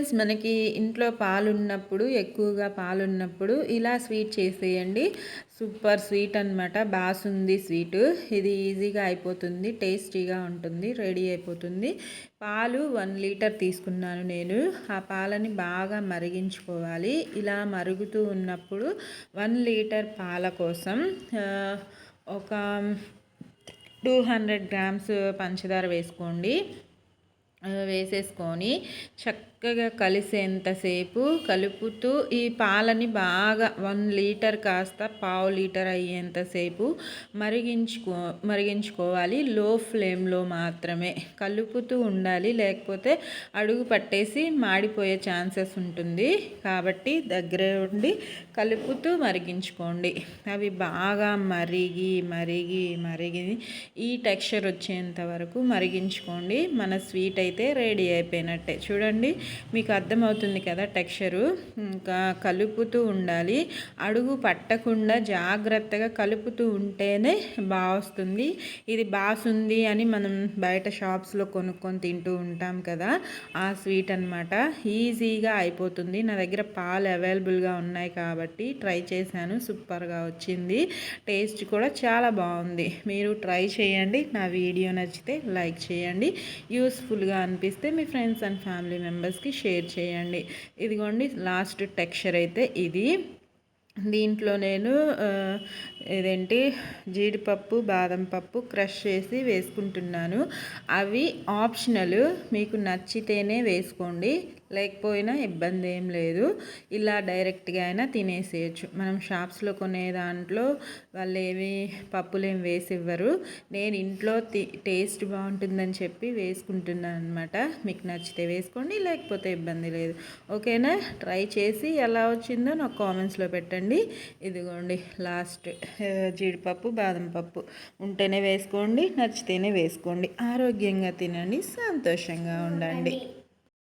Friends మనకి ఇంట్లో పాలు ఉన్నప్పుడు ఎక్కువగా పాలు ఉన్నప్పుడు ఇలా స్వీట్ చేసేయండి. సూపర్ స్వీట్ అనమాట బాసుంది స్వీట్ ఇది ఈజీగా అయిపోతుంది టేస్టీగా ఉంటుంది రెడీ అయిపోతుంది. పాలు వన్ లీటర్ తీసుకున్నాను నేను. ఆ పాలని బాగా మరిగించుకోవాలి. ఇలా మరుగుతూ ఉన్నప్పుడు వన్ లీటర్ పాల కోసం ఒక టూ హండ్రెడ్ గ్రామ్స్ పంచదార వేసుకోండి. వేసేసుకొని చక్కగా కలిసేంతసేపు కలుపుతూ ఈ పాలని బాగా వన్ లీటర్ కాస్త పావు లీటర్ అయ్యేంతసేపు మరిగించుకో మరిగించుకోవాలి. లో ఫ్లేమ్లో మాత్రమే కలుపుతూ ఉండాలి. లేకపోతే అడుగు పట్టేసి మాడిపోయే ఛాన్సెస్ ఉంటుంది. కాబట్టి దగ్గరే ఉండి కలుపుతూ మరిగించుకోండి. అవి బాగా మరిగి మరిగి మరిగి ఈ టెక్స్చర్ వచ్చేంత వరకు మరిగించుకోండి. మన స్వీట్ అయితే అయితే రెడీ అయిపోయినట్టే. చూడండి మీకు అర్థమవుతుంది కదా టెక్స్చరు. ఇంకా కలుపుతూ ఉండాలి. అడుగు పట్టకుండా జాగ్రత్తగా కలుపుతూ ఉంటేనే బాగా వస్తుంది. ఇది బాసుంది అని మనం బయట షాప్స్లో కొనుక్కొని తింటూ ఉంటాం కదా ఆ స్వీట్ అనమాట ఈజీగా అయిపోతుంది. నా దగ్గర పాలు అవైలబుల్గా ఉన్నాయి కాబట్టి ట్రై చేశాను. సూపర్గా వచ్చింది. టేస్ట్ కూడా చాలా బాగుంది. మీరు ట్రై చేయండి. నా వీడియో నచ్చితే లైక్ చేయండి. యూస్ఫుల్గా అనిపిస్తే మీ ఫ్రెండ్స్ అండ్ ఫ్యామిలీ మెంబర్స్కి షేర్ చేయండి. ఇదిగోండి లాస్ట్ టెక్స్చర్ అయితే ఇది. దీంట్లో నేను ఇదేంటి జీడిపప్పు బాదం పప్పు క్రష్ చేసి వేసుకుంటున్నాను. అవి ఆప్షనల్ మీకు నచ్చితేనే వేసుకోండి. లేకపోయినా ఇబ్బంది ఏం లేదు. ఇలా డైరెక్ట్గా అయినా తినేసేయచ్చు. మనం షాప్స్లో కొనే దాంట్లో వాళ్ళు ఏమి పప్పులు ఏమి వేసి ఇవ్వరు. నేను ఇంట్లో టేస్ట్ బాగుంటుందని చెప్పి వేసుకుంటున్నాను అనమాట మీకు నచ్చితే వేసుకోండి లేకపోతే ఇబ్బంది లేదు. ఓకేనా? ట్రై చేసి ఎలా వచ్చిందో నాకు కామెంట్స్లో పెట్టండి. ఇదిగోండి లాస్ట్ జీడిపప్పు బాదం పప్పు ఉంటేనే వేసుకోండి నచ్చితేనే వేసుకోండి. ఆరోగ్యంగా తినండి సంతోషంగా ఉండండి.